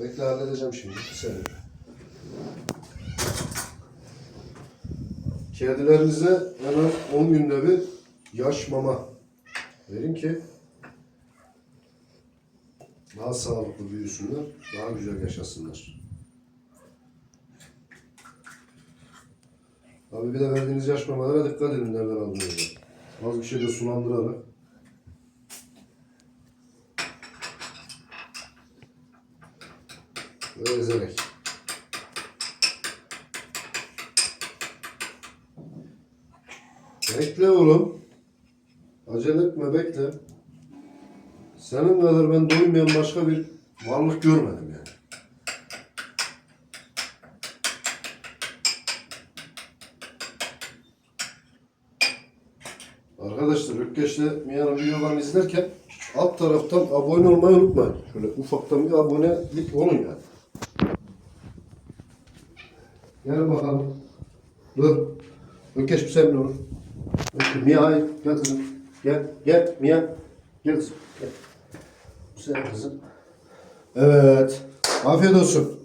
Bekle halledeceğim şimdi. Bir saniye. Kedilerinize en az 10 günde bir yaş mama verin ki daha sağlıklı büyüsünler, daha güzel yaşasınlar. Abi bir de verdiğiniz yaş mamalara dikkat edin nereden aldığınızda. Az bir şey de sulandırarak. Ve ezerek. Bekle oğlum. Acele etme bekle. Senin kadar ben doymayan başka bir varlık görmedim yani. Arkadaşlar Ökkeş'le Mia'nın videolarını izlerken alt taraftan abone olmayı unutmayın. Şöyle ufaktan bir abonelik olun yani. Gel bakalım. Dur. Ökkeş bir senin olur. Ökkeş, Mia gel kızım. Gel, gel Mia. Gel kızım. Gel. Senin kızım. Evet. Afiyet olsun.